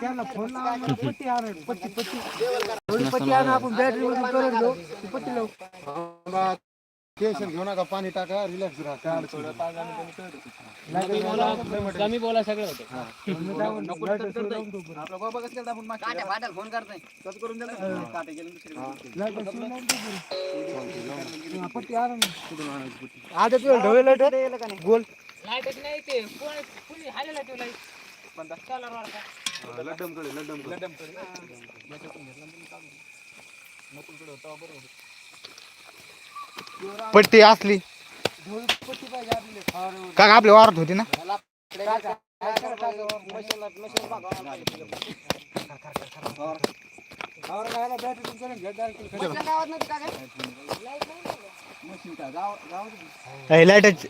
त्याला फोन लावा पट्टी आणा पट्टी पट्टी एवढी पट्टी आणा आपण बॅटरी मध्ये करंट घेऊ. ती पट्टी लावू. टेन्शन घेऊ नका पाणी टाका रिलॅक्स राहा. काय अडचण. कमी बोला सगळं होतं. फोन करताय करून. पट्टी आणा. आता तुला ढवळे लाइट गोल. लाईटच नाही ते. कोण हालेला ठेवला सोलार वाढता लड्डमकडे लड्डमकडे पट्टी असली. का आपल्या वारात होती ना? गावात नव्हती का काय? लाईटच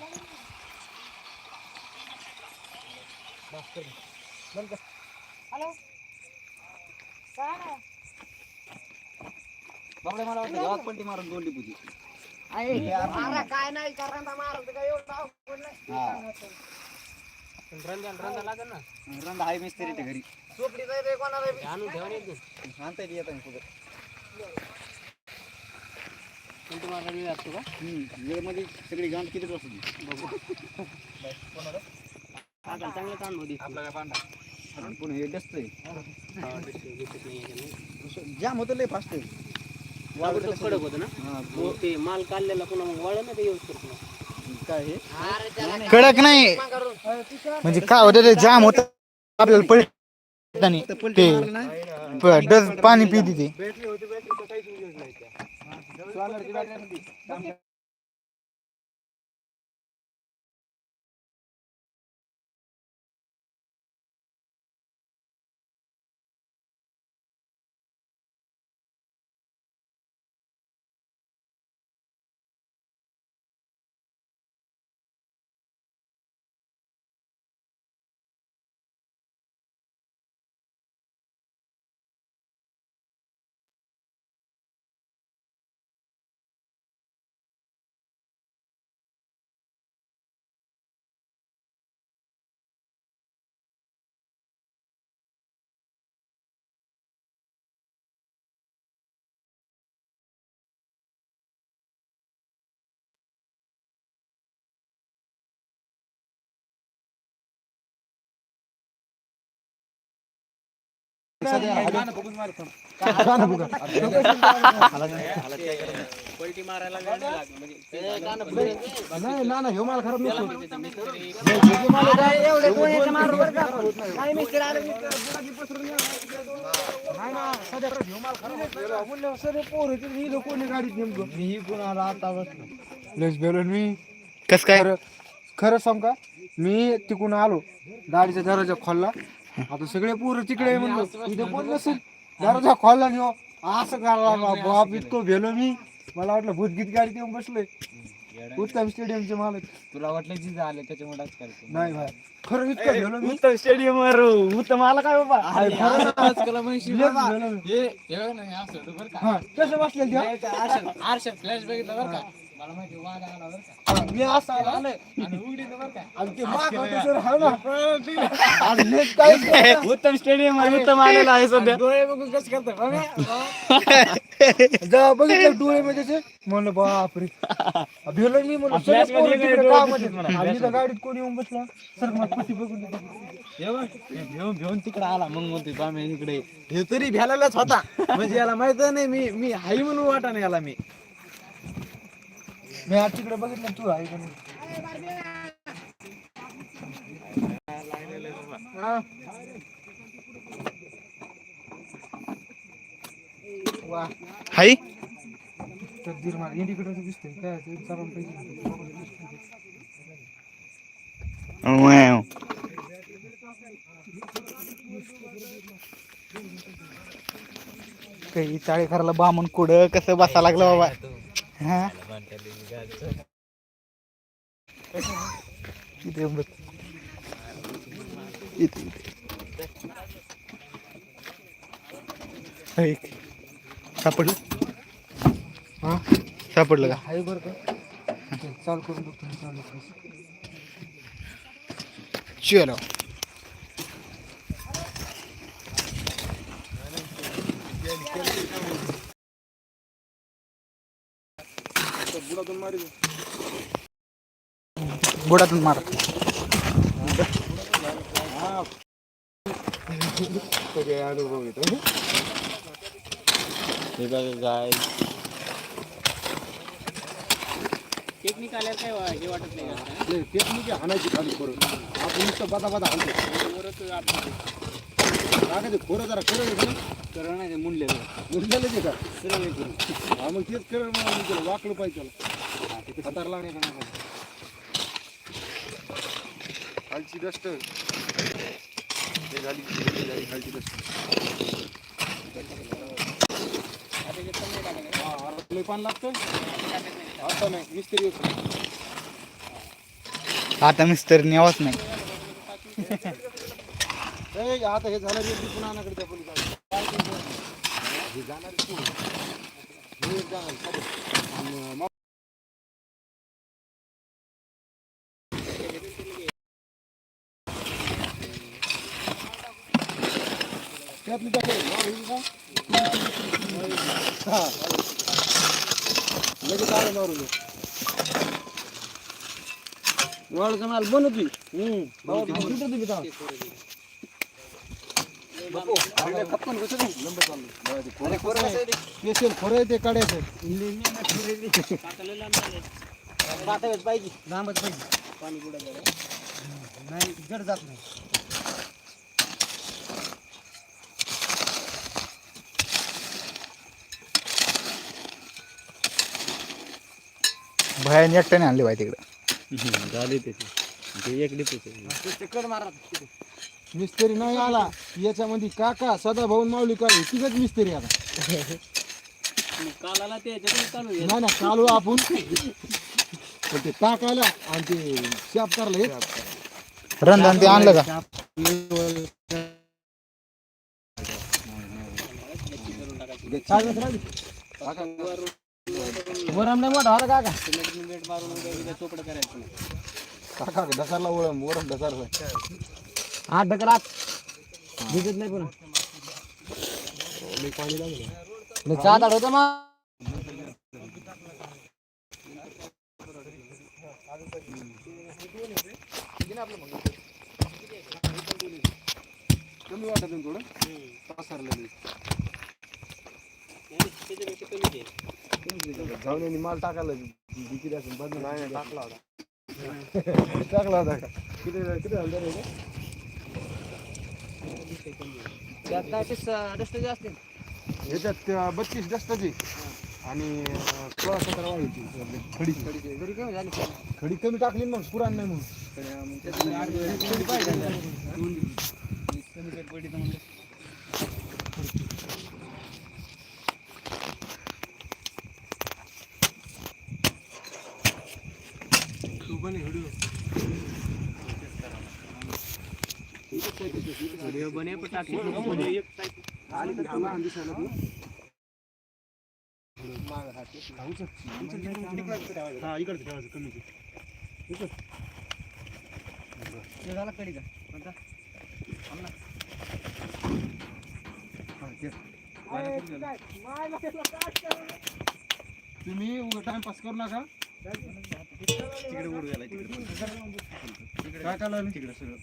हॅलो काय नाही. बाबडे मला वाटतं गावात पट्टी मारून दोन पुजी अरे काय नाही करंटा मारत काय एवढं नाही. रंजन रंजा लागेल ना. मिस्त्री ते घरी. झोपडी जाय रे कोणाला. आणून एक दिवस. आणता येते येतं पुढे. तुम्हाला वेळ असतो का? वेळमध्ये सगळी गांठ किती बसली? आता चांगलं काम होती आपला काय पांढरा हे जाम होतं लय फास्ट कडक होतं ना? मग ते माल काढलेला पुन्हा मग वळ ना ते यूज करतो काय हे? कडक नाही. म्हणजे काय होतं ते जाम होत. आपल्याला पळ ते पाणी पिते ते. पलटी मारायला वेळ नाही म्हणजे ते ना ह्यो माल खराब नसतो. पोर होते ही लोक कोणी गाडीत नेमकं मी. पण आला आता बसलो लस मी कस काय? खरं खरं सांग का? मी तिकडून आलो गाडीचा दरवाजा खोलला. आता सगळे पोरं तिकडे म्हणलो इथे कोण नसेल? दरवाजा खोलला नाही हो. असं करायला बाप इतकं भेलो मी. मला वाटलं भूतगीत गाडीत येऊन बसलोय. उत्तम स्टेडियमचे मालक. तुला वाटलं जिथं आले त्याच्यामुळे आज करतो. नाही भाई. खरं इतकं भेलो मी. उत्तम स्टेडियम वर उत्तम आला काय बाबा? आहे, खरं ना. म्हणशी लयच भेलो मी. हे हे नाही असं होतं बरं का. हा कसं बसले ते आरशात आरशात फ्लॅश बघितलं बरं का. मला माहिती वाघ आला बरं का? मी असं आलो? आलं आणि उघडीचं बरं का? आणि ते माग होते सर हा ना. आणि लेट काहीच नव्हतं. उत्तम स्टेडियम वर उत्तम आलेला आहे सध्या. डोळे बघून कसं करतं? जेव्हा बघितलं डोळे मध्ये ते म्हणलं बापरे. भेलो मी म्हणलं सगळे Flash मध्ये पोरं काय तिकडे डोळे कामात दिसतात आहेत. म्हणा. आणि इथं गाडीत कोणी येऊन बसला? सर मला पट्टी बघून. घेऊन घेऊन तिकडे आला. मग म्हणते बामे इकडे हे तरी भ्यालाच होता. म्हणजे याला माहीत नाही मी मी हाई म्हणून वाटा नाही याला मी. मी आज तिकडे बघितलं तू आहे का नाही हाय तर दीर मला इंडिकेटर दिसतंय. काय ते चालून पाहिजे. काही बामण कुड कसं बसा लागलं बाबा? हा? ते बघ इथे इथे. सापडलं? हां? सापडलं का? हाय बरं का. चाल करून बघतो चालू चलो बुडा दोन मारी बुडातून मार अनुभव येतो हे बघा गाय टेक्निक आल्यावर काय वा- हे वाटत नाही आता. टेक्निक हाणायची खाली करून आपण नुसतं बता बता हाणतो वरच खोरं जरा खरं आहे सरळ नाही ते मुंडलेलं. मुरलेलं ते का हा मग तेच खरं मग मी पाहिजे त्याला हातार लागणे का नाही खालची डस्ट हे झाली झाली खालची डस्ट अरे लय पान लागतं आता नाही मिस्त्री आता मिस्तर न्यावाच नाही. आता हे झालं पुन्हा अनाकडे त्या पोलीस हे जाणार आहे कोण? हे एक जाणार आहे, खाली. आणि मग- त्यातली त्या काही नाव होईल का? हा. लगेच आलं मारून वाळूचा माल बनवतोय हम्म. भाऊ, तुम्ही कुठं तुम्ही जाऊ? नको. अरे, लय खपकन कसं नाही? लंब चाललं. बरं, ते खोरं कसं आहे? स्पेशल खोरं ते काढायचं पाहिजे. लांबच पाहिजे. पाणी बुडायला नाही जड जात नाही. भयान एकट्याने आणली बाई तिकडं. झाली त्याची ते एक डिपो चक्कर मारा मिस्त्री नाही आला. याच्यामध्ये काका सदा भाऊन माऊली काढू तिघच मिस्त्री आता काल आला ते याच्यातून चालू आहे. नाही ना चालू आपण. पण ते टाकायला आणि ते शाप करला हे रंधन ते आणलं का? वरम नाही मोठा होला काका. बिमेंट मारून उद्या चोपडं करायचं काका ढसारला वळम वरम ढसारला आठ ढकलात भिजत नाही पुन्हा. पाणी लागलं मी चहा होतं मग. कमी वाटत थोडं? पसरलेलं जाऊन माल टाकायला विक्री असेल बंद नाही टाकला होता. टाकला होता का? किती किती डस्ट जास्त याच्यात बत्तीस डस्टाची आणि सोळा सतरा वाढीची खडी. तरी कमी झाली. खडी कमी टाकली मग पुराण नाही म्हणून व्हिडिओ बने पण टाकी व्हिडिओ एक type. हा इकडे ठेवायचं कमी झाला कडी का तुम्ही उगा टाइमपास करू नका. तिकडे उडू गेला काय काय लागलं? तिकडे सगळं.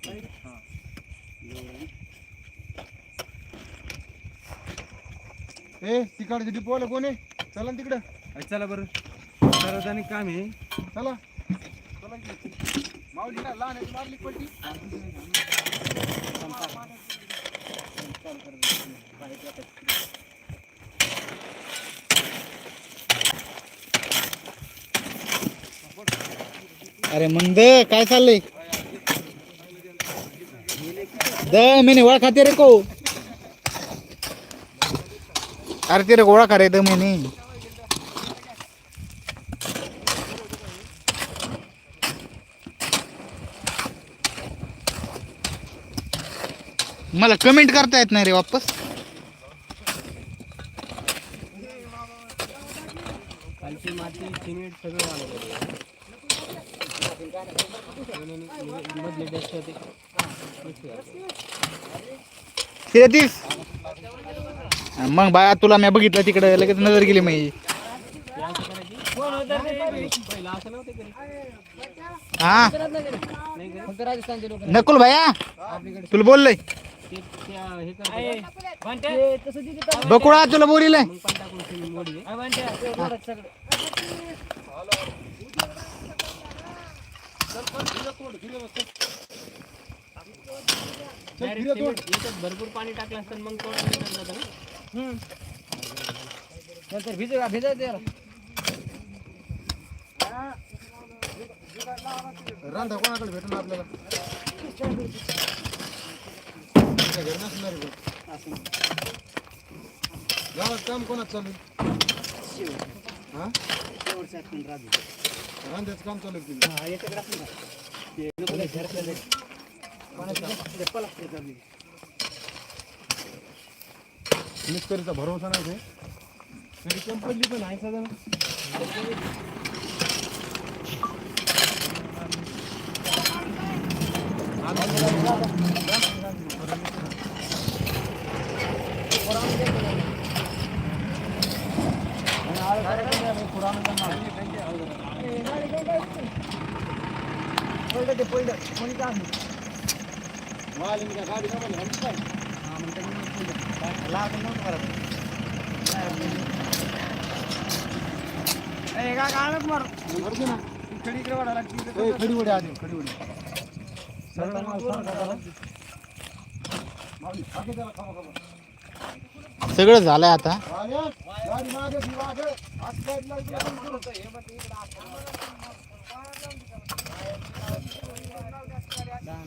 ए तिकडचे डिपोला कोण आहे? चला ना तिकडं. चला बरं. सार्वजनिक काम आहे. चला. लहान आहे, मारली अरे मंद काय चाललंय? द मैंने ओळखा तेरे को. अरे तेरे गोळा करायचं म्हणे. मला कमेंट करता येत नाही रे वापस. खालची माती सिमेंट सगळं आलं मधले डस्ट होते तिथे तीस मग बाया तुला मी बघितलं तिकडे लगेच नजर गेली मी. हा? नकुल भैया तुला बोललंय. बकुळा तुला बोलिलंय मग पण टाकून सिमेंट मोडी आहे. Direct याच्यात भरपूर पाणी टाकलं असतं मग ना? नंतर भिजू भिजायचं याला. रांधा कोणाकडे भेटून आपल्याला? आपल्या घरी नसणार आहे बघ. गावात काम कोणाच चालू आहे? हा? रांध्याचं काम चालू आहे तुझं मिस्त्रीचा भरोसा नाही ते तरी कंपनी पण आहे साधारण ए, खडी उडी आधी खडी उडी सरळ सगळं झालंय आता मागे, गाडी मागे, ती मागे. हात side ला इकडे करून करू. असं माल काढा, मी राहतो बाळाचं नाही.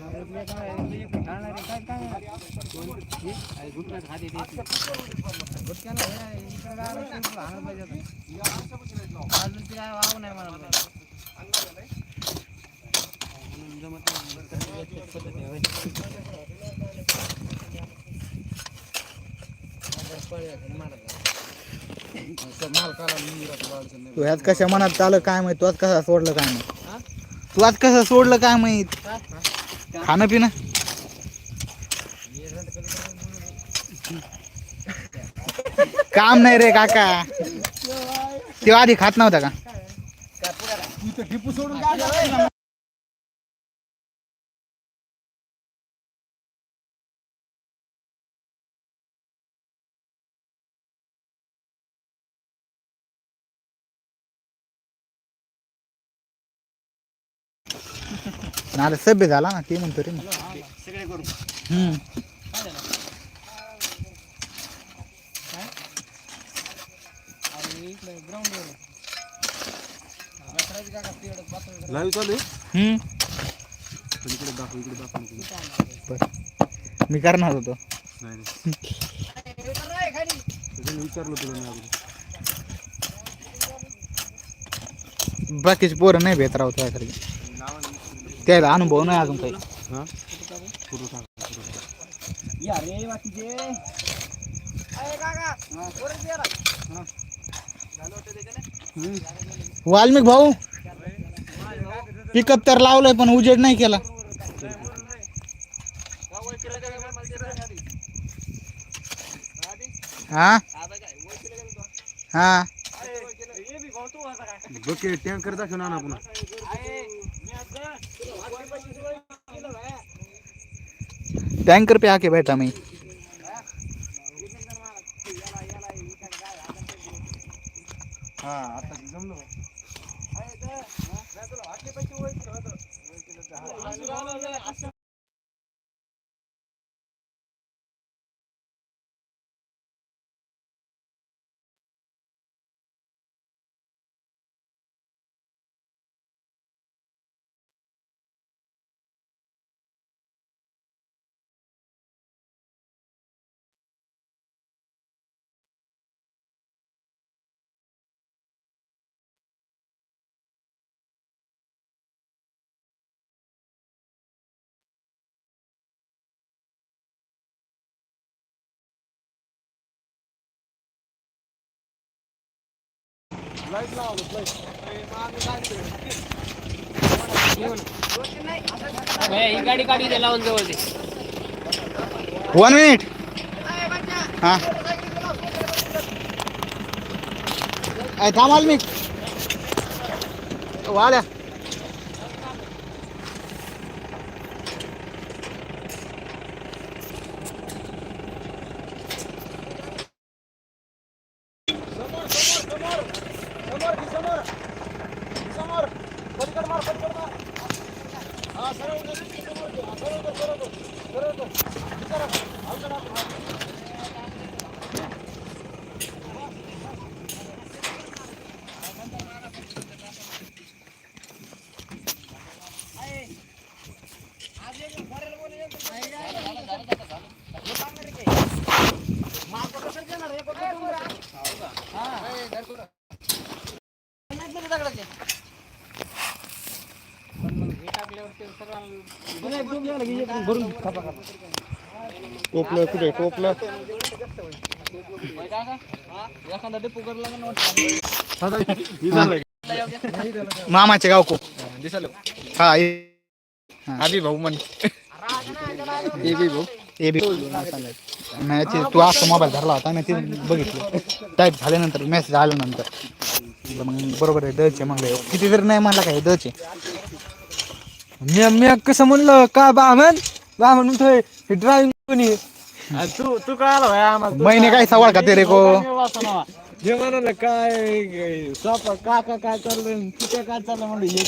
तू ह्यात कशा मनात चाललं काय माहीत तू आज कसं सोडलं काय माहीत? तू आज कसं सोडलं काय माहीत? खाणं पिणं काम नाही रे काका. ते आधी खात नव्हता का? आता सभ्य झाला ना ते म्हणतो रे मी. हम्म. लाईव्ह चालू आहे? हम्म. पण इकडे दाखव इकडे दाखव नको. मी करणार होतो. विचारलं तुला बाकीचे पोरं नाही भेट राहतो तुझ्यासारखे त्याला अनुभव नाही अजून काही हा फोटो टाक फोटो टाक. या रे बाकीचे वाल्मिक भाऊ पिकअप तर लावलंय पण उजेड नाही केला हा हा बघ टँकर दाखव ना पुन्हा टँकर पे आके बैठा मैं। ही गाडी काढी दे लावून जवळ दे वन मिनिट हा थांबाल मी वाल्मिक वाड्या टोपलं कुठे? टोपलं मामाचे गाव को दिसाल हा ए- आधी भाऊ म्हण. ए बी भाऊ. A B. नाही तू असं मोबाईल धरला होता मी ते बघितलं. टाईप झाल्यानंतर मेसेज आल्यानंतर. मग बरोबर आहे दचे म्हणलं. किती जरी नाही म्हणला काय दचे मी मी कसं म्हणलं का बामन बामन म्हणतोय हे ड्रायव्हिंग कोणी तू तू काय आला भाई आम्हाला महिने काय सवाल का ते रे को जे म्हणाल काय सापा काका काय चाललंय? तिथे काय चाललं म्हणलं हे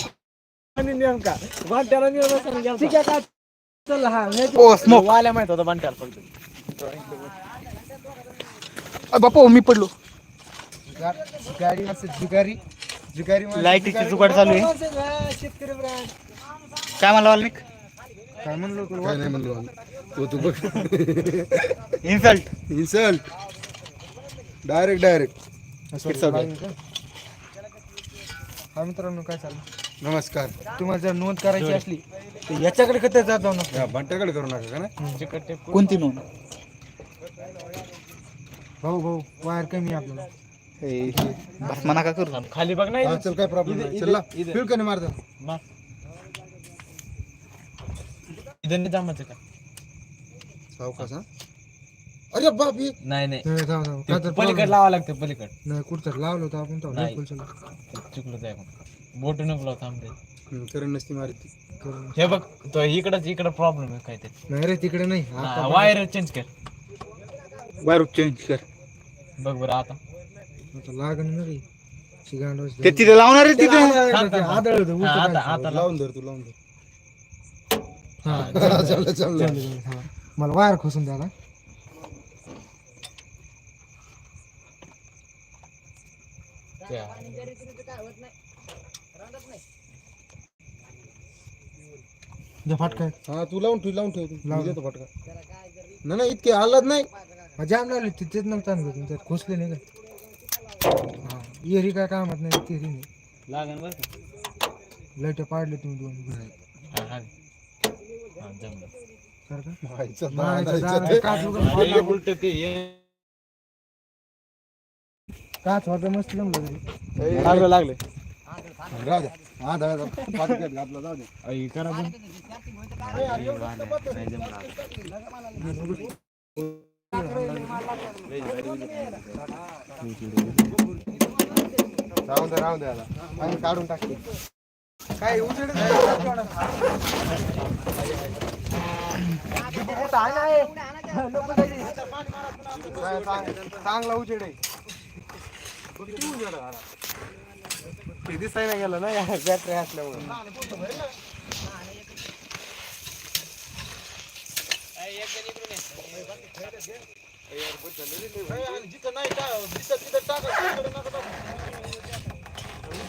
आणि नेमका? बांट्याला निर्वसन गेला काय चल हा ओ स्मोक वाल्या माहीत होता बांट्याला फक्त. बापू मी पडलो. गाडी असं जुगारी जुगारी माणसं लाईटीची जुगारी- जुगाड चालू आहे. शेतकरी ब्रँड काय म्हणला वाल्मिक? काय म्हणलो काय नाही म्हणलो तो तू बघ. Insult insult direct direct It's okay. हा मित्रांनो काय चाललं? नमस्कार. तुम्हाला जर नोंद करायची असली तर याच्याकडे कधी जात जाऊ नका. बंट्याकडे करू नका का ना कोणती नोंद? भाऊ भाऊ वायर कमी आहे आपल्याला. ए, भस्मा नका करू. खाली बघ नाही चल काय प्रॉब्लेम नाही. चल फिर कधी मारतो नाही जमायचं का? सावकाश हा? अरे बाप हे नाही नाही. नाही, थांब, थांब. काय तर पलीकड. लावा लागते पलीकड. नाही कुठं लावलं होतं आपण तो नाही. बिलकुल चला. चुकलं जाय बोट नको लाव थांब रे. हम्म, करण नसती मारती. करण. हे बघ तो इकडच इकडं प्रॉब्लेम आहे काहीतरी. नाही रे तिकडे नाही. आता वायर चेंज कर. वायर चेंज कर. बघ बरं आता. आता लागण ना रे. शिगांड ते तिथे लावणार आहे तिथे. आदळ होतं, हा, उलटं आता काय आता लावून धर तू लावून धर. हा चाललं चाललं हा. मला वायर खोसून द्या ना द्या फटका हा तू लावून ठेव लावून ठेव तू. लावून. देतो फटका नाही नाही इतके हालत नाही हा, जाम लावले तिथेच नव्हता ना घेतून त्यात खोसले नाही का हा एरी काय कामात नाही तेरी नाही लागन बरं का? लाइट पाडले तुम्ही दोन हा, हा. उलटं ते काच मस्त जमलं तरी लागलं लागले राहू द्या. हा घातला जाऊ दे करा राहून द्या राहून द्या आणि काढून टाकते काय उजेड चांगला उजेड आहे. ते नाही गेलं ना बॅटरी असल्यामुळे. जिथं नाही का जिथं तिथं टाका.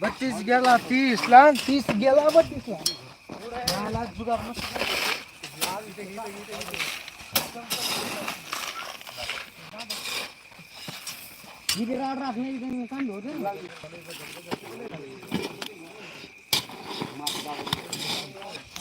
Batiz gela tis lan tis gela batiz lan. Hala juga mas. Gidi rar rar ne gidi kan doğru. Maaf